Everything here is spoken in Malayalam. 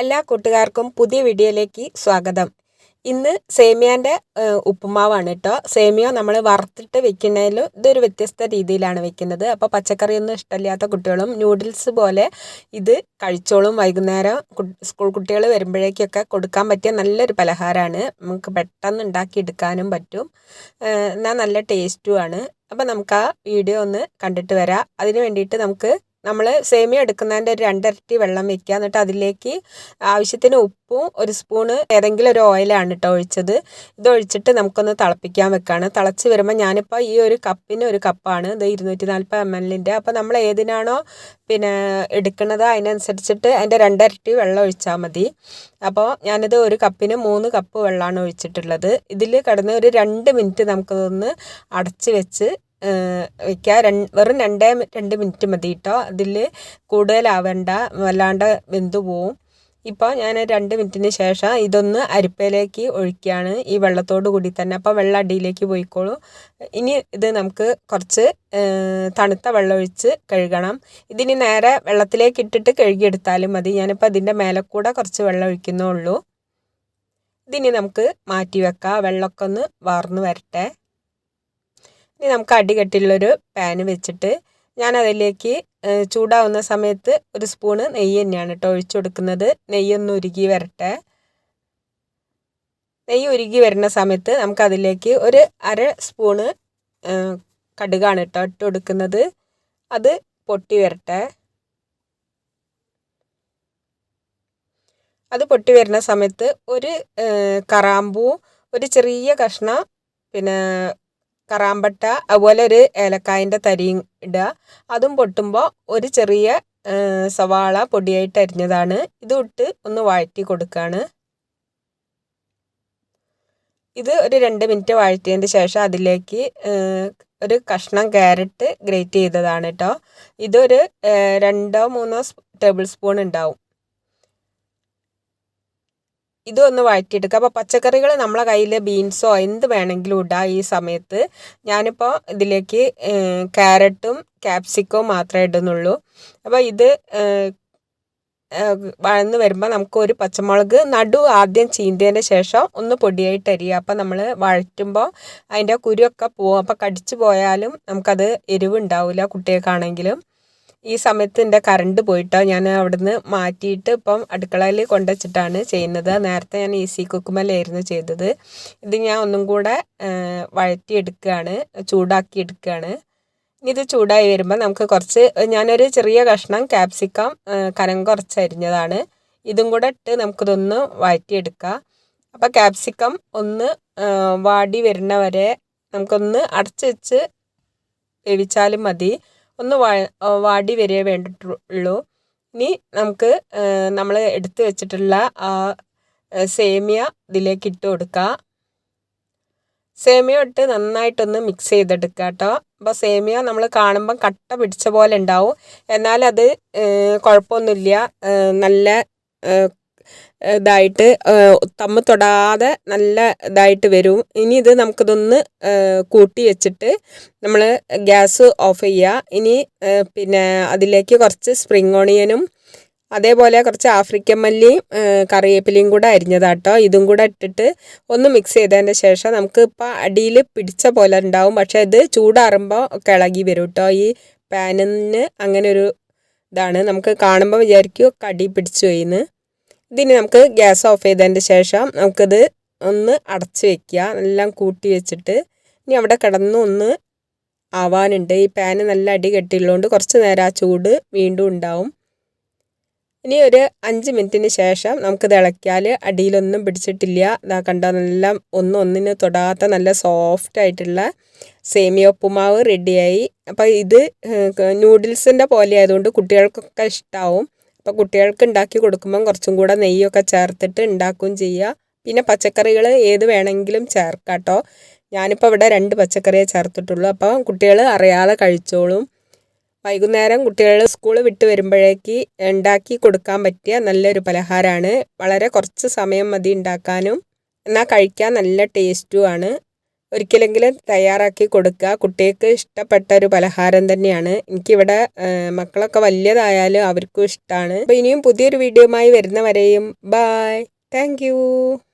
എല്ലാ കൂട്ടുകാർക്കും പുതിയ വീഡിയോയിലേക്ക് സ്വാഗതം. ഇന്ന് സേമിയാന്റെ ഉപ്പുമാവാണ് കേട്ടോ സേമിയ നമ്മൾ വറുത്തിട്ട് വെക്കുന്നതിൽ ഇതൊരു വ്യത്യസ്ത രീതിയിലാണ് വെക്കുന്നത്. അപ്പോൾ പച്ചക്കറിയൊന്നും ഇഷ്ടമില്ലാത്ത കുട്ടികളും നൂഡിൽസ് പോലെ ഇത് കഴിച്ചോളും വൈകുന്നേരം സ്കൂൾ കുട്ടികൾ വരുമ്പോഴേക്കൊക്കെ കൊടുക്കാൻ പറ്റിയ നല്ലൊരു പലഹാരമാണ് നമുക്ക് പെട്ടെന്ന് ഉണ്ടാക്കിയെടുക്കാനും പറ്റും. എന്നാൽ നല്ല ടേസ്റ്റുമാണ് അപ്പോൾ നമുക്ക് ആ വീഡിയോ ഒന്ന് കണ്ടിട്ട് വരാം. അതിന് വേണ്ടിയിട്ട് നമുക്ക് നമ്മൾ സേമിയ എടുക്കുന്നതിന്റെ ഒരു രണ്ടരട്ടി വെള്ളം വെക്കുക. എന്നിട്ട് അതിലേക്ക് ആവശ്യത്തിന് ഉപ്പും ഒരു സ്പൂണ് ഏതെങ്കിലും ഒരു ഓയിലാണ് കേട്ടോ ഒഴിച്ചത്. ഇതൊഴിച്ചിട്ട് നമുക്കൊന്ന് തിളപ്പിക്കാൻ വെക്കുകയാണ് തിളച്ച് വരുമ്പോൾ ഞാനിപ്പോൾ ഈ ഒരു കപ്പിന് ഒരു കപ്പാണ്. ഇത് ഇരുന്നൂറ്റി നാൽപ്പത് എം എല്ലിന്റെ. അപ്പോൾ നമ്മൾ ഏതിനാണോ പിന്നെ എടുക്കുന്നത് അതിനനുസരിച്ചിട്ട് അതിന്റെ രണ്ടരട്ടി വെള്ളം ഒഴിച്ചാൽ മതി. അപ്പോൾ ഞാനിത് ഒരു കപ്പിന് മൂന്ന് കപ്പ് വെള്ളമാണ് ഒഴിച്ചിട്ടുള്ളത്. ഇതിൽ കിടന്ന് ഒരു രണ്ട് മിനിറ്റ് നമുക്കതൊന്ന് അടച്ച് വെച്ച് വയ്ക്കുക വെറും രണ്ടേ രണ്ട് മിനിറ്റ് മതി കേട്ടോ അതിൽ കൂടുതലാവേണ്ട. വല്ലാണ്ട് വെന്തു പോവും. ഇപ്പോൾ ഞാൻ രണ്ട് മിനിറ്റിന് ശേഷം ഇതൊന്ന് അരിപ്പയിലേക്ക് ഒഴിക്കുകയാണ് ഈ വെള്ളത്തോട് കൂടി തന്നെ. അപ്പോൾ വെള്ളം അടിയിലേക്ക് പോയിക്കോളൂ. ഇനി ഇത് നമുക്ക് കുറച്ച് തണുത്ത വെള്ളം ഒഴിച്ച് കഴുകണം. ഇതിനി നേരെ വെള്ളത്തിലേക്ക് ഇട്ടിട്ട് കഴുകിയെടുത്താലും മതി. ഞാനിപ്പോൾ അതിന്റെ മേലെ കൂടെ കുറച്ച് വെള്ളം ഒഴിക്കുന്നുള്ളൂ ഇതിനി നമുക്ക് മാറ്റി വെക്കാം. വെള്ളമൊക്കെ ഒന്ന് വാർന്ന് വരട്ടെ. ഇനി നമുക്ക് അടികട്ടിലുള്ളൊരു പാന് വെച്ചിട്ട് ഞാൻ അതിലേക്ക് ചൂടാവുന്ന സമയത്ത് ഒരു സ്പൂണ് നെയ്യ് തന്നെയാണ് കേട്ടോ ഒഴിച്ചു കൊടുക്കുന്നത്. നെയ്യൊന്ന് ഉരുകി വരട്ടെ. നെയ്യ് ഉരുകി വരുന്ന സമയത്ത് നമുക്കതിലേക്ക് ഒരു അര സ്പൂണ് കടുകാണ് കേട്ടോ ഇട്ട് കൊടുക്കുന്നത്. അത് പൊട്ടി വരട്ടെ. അത് പൊട്ടി വരുന്ന സമയത്ത് ഒരു കറാമ്പൂ ഒരു ചെറിയ കഷ്ണം പിന്നെ കറാമ്പട്ട അതുപോലെ ഒരു ഏലക്കായന്റെ തരിയും ഇടുക. അതും പൊട്ടുമ്പോൾ ഒരു ചെറിയ സവാള പൊടിയായിട്ട് അരിഞ്ഞതാണ്. ഇതും ഇട്ട് ഒന്ന് വഴറ്റി കൊടുക്കുകയാണ്. ഇത് ഒരു രണ്ട് മിനിറ്റ് വഴറ്റിയതിന് ശേഷം അതിലേക്ക് ഒരു കഷ്ണം ക്യാരറ്റ് ഗ്രേറ്റ് ചെയ്തതാണ് കേട്ടോ. ഇതൊരു രണ്ടോ മൂന്നോ ടേബിൾ സ്പൂൺ ഉണ്ടാവും. ഇതൊന്ന് വഴറ്റിയെടുക്കുക അപ്പോൾ പച്ചക്കറികൾ നമ്മളെ കയ്യിൽ ബീൻസോ എന്ത് വേണമെങ്കിലും ഇടാം ഈ സമയത്ത്. ഞാനിപ്പോൾ ഇതിലേക്ക് ക്യാരറ്റും ക്യാപ്സിക്കവും മാത്രമേ ഇടുന്നുള്ളൂ. അപ്പോൾ ഇത് വഴന്ന് വരുമ്പോൾ നമുക്ക് ഒരു പച്ചമുളക് നടു ആദ്യം ചീന്തിയതിന് ശേഷം ഒന്ന് പൊടിയായിട്ട് അരിയുക അപ്പോൾ നമ്മൾ വഴറ്റുമ്പോൾ അതിന്റെ കുരുവൊക്കെ പോകും അപ്പോൾ കടിച്ചു പോയാലും നമുക്കത് എരിവ് ഉണ്ടാവില്ല കുട്ടികൾക്കാണെങ്കിലും. ഈ സമയത്ത് എന്റെ കറണ്ട് പോയിട്ടോ ഞാൻ അവിടുന്ന് മാറ്റിയിട്ട് ഇപ്പം അടുക്കളയിൽ കൊണ്ടുവച്ചിട്ടാണ് ചെയ്യുന്നത്. നേരത്തെ ഞാൻ ഈസി കുക്കുമല്ലായിരുന്നു ചെയ്തത്. ഇത് ഞാൻ ഒന്നും കൂടെ വഴറ്റിയെടുക്കുകയാണ് ചൂടാക്കി എടുക്കുകയാണ് ഇത് ചൂടായി വരുമ്പോൾ നമുക്ക് കുറച്ച് ഞാനൊരു ചെറിയ കഷ്ണം ക്യാപ്സിക്കം കനം കുറച്ച് അരിഞ്ഞതാണ്. ഇതും കൂടെ ഇട്ട് നമുക്കിതൊന്ന് വഴറ്റിയെടുക്കാം. അപ്പോൾ ക്യാപ്സിക്കം ഒന്ന് വാടി വരുന്ന വരെ നമുക്കൊന്ന് അടച്ചു വെച്ച് വേവിച്ചാലും മതി. ഒന്ന് വാടി വരികയേ വേണ്ടിയിട്ടുള്ളൂ ഇനി നമുക്ക് നമ്മൾ എടുത്തു വെച്ചിട്ടുള്ള ആ സേമിയ ഇതിലേക്ക് ഇട്ട് കൊടുക്കുക സേമിയ ഇട്ട് നന്നായിട്ടൊന്ന് മിക്സ് ചെയ്തെടുക്കുക കേട്ടോ അപ്പോൾ സേമിയ നമ്മൾ കാണുമ്പം കട്ട പിടിച്ച പോലെ ഉണ്ടാവും. എന്നാലത് കുഴപ്പമൊന്നുമില്ല. നല്ല ഇതായിട്ട് തമ്മ തൊടാതെ നല്ല ഇതായിട്ട് വരും. ഇനി ഇത് നമുക്കിതൊന്ന് കൂട്ടി വെച്ചിട്ട് നമ്മൾ ഗ്യാസ് ഓഫ് ചെയ്യുക ഇനി പിന്നെ അതിലേക്ക് കുറച്ച് സ്പ്രിങ് ഓണിയനും അതേപോലെ കുറച്ച് ആഫ്രിക്കൻ മല്ലിയും കറിവേപ്പിലയും കൂടെ അരിഞ്ഞതാട്ടോ. ഇതും കൂടെ ഇട്ടിട്ട് ഒന്ന് മിക്സ് ചെയ്തതിന്റെ ശേഷം നമുക്ക് ഇപ്പോൾ അടിയിൽ പിടിച്ച പോലെ ഉണ്ടാവും. പക്ഷേ ഇത് ചൂടാറുമ്പോൾ ഒക്കെ ഇളകി വരും കേട്ടോ ഈ പാനിന് അങ്ങനെ ഒരു ഇതാണ്. നമുക്ക് കാണുമ്പോൾ വിചാരിക്കും കടി പിടിച്ചു പോയിന്ന്. ഇതിന് നമുക്ക് ഗ്യാസ് ഓഫ് ചെയ്തതിന്റെ ശേഷം നമുക്കിത് ഒന്ന് അടച്ച് വെക്കുക. എല്ലാം കൂട്ടി വെച്ചിട്ട് ഇനി അവിടെ കിടന്ന് ഒന്ന് ആവാനുണ്ട്. ഈ പാന് നല്ല അടി കെട്ടിയുള്ളതുകൊണ്ട് കുറച്ച് നേരം ആ ചൂട് വീണ്ടും ഉണ്ടാവും. ഇനി ഒരു അഞ്ച് മിനിറ്റിന് ശേഷം നമുക്കിത് ഇളക്കിയാൽ അടിയിലൊന്നും പിടിച്ചിട്ടില്ല. ഇതാ കണ്ട നല്ല ഒന്ന് ഒന്നിന് തൊടാത്ത നല്ല സോഫ്റ്റ് ആയിട്ടുള്ള സേമിയ ഉപ്പുമാവ് റെഡിയായി അപ്പോൾ ഇത് നൂഡിൽസിന്റെ പോലെ ആയതുകൊണ്ട് കുട്ടികൾക്കൊക്കെ ഇഷ്ടമാവും അപ്പോൾ കുട്ടികൾക്ക് ഉണ്ടാക്കി കൊടുക്കുമ്പം കുറച്ചും കൂടെ നെയ്യൊക്കെ ചേർത്തിട്ട് ഉണ്ടാക്കുകയും ചെയ്യുക. പിന്നെ പച്ചക്കറികൾ ഏത് വേണമെങ്കിലും ചേർക്കാം കേട്ടോ. ഞാനിപ്പോൾ ഇവിടെ രണ്ട് പച്ചക്കറിയെ ചേർത്തിട്ടുള്ളൂ. അപ്പോൾ കുട്ടികൾ അറിയാതെ കഴിച്ചോളും. വൈകുന്നേരം കുട്ടികൾ സ്കൂൾ വിട്ട് വരുമ്പോഴേക്ക് ഉണ്ടാക്കി കൊടുക്കാൻ പറ്റിയ നല്ലൊരു പലഹാരമാണ്. വളരെ കുറച്ച് സമയം മതി ഉണ്ടാക്കാനും. എന്നാൽ കഴിക്കാൻ നല്ല ടേസ്റ്റുമാണ് ഒരിക്കലെങ്കിലും തയ്യാറാക്കി കൊടുക്കുക. കുട്ടികൾക്ക് ഇഷ്ടപ്പെട്ട ഒരു പലഹാരം തന്നെയാണ്. എനിക്കിവിടെ മക്കളൊക്കെ വലിയതായാലും അവർക്കും ഇഷ്ടമാണ് അപ്പോൾ ഇനിയും പുതിയൊരു വീഡിയോയുമായി വരുന്നവരെയും ബായ് താങ്ക്